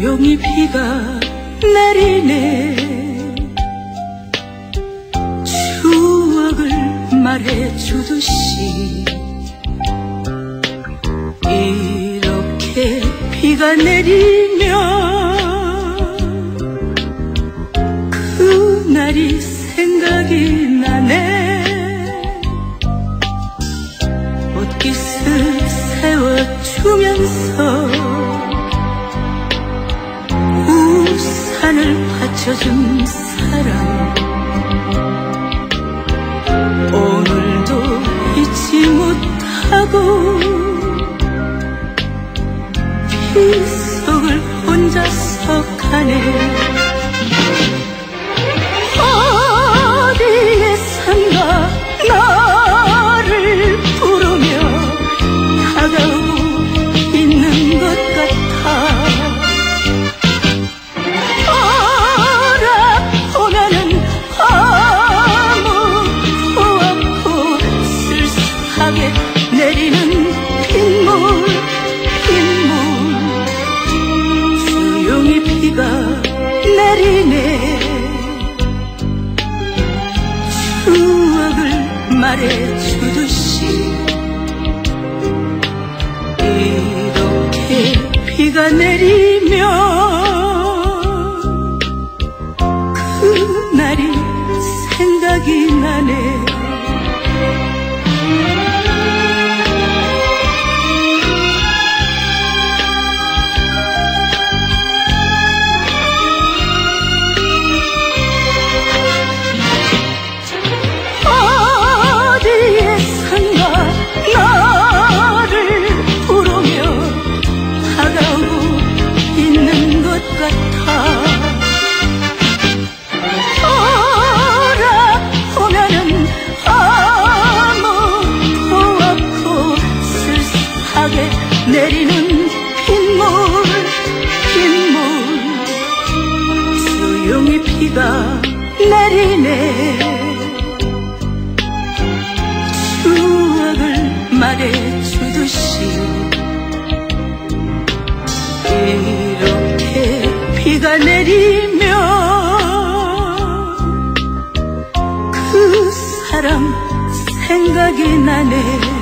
조용히 비가 내리네. 추억을 말해주듯이 이렇게 비가 내리면 그날이 생각이 나네. 옷깃을 세워주면서 받쳐준 사람 오늘도 잊지 못하고 비 속을 혼자서 가네 말해주듯이 이렇게 비가 내리면 그날이 생각이 나네 쓸쓸하게 내리는 빗물 빗물. 조용히 비가 내리네. 추억을 말해주듯이 이렇게 비가 내리면 그 사람 생각이 나네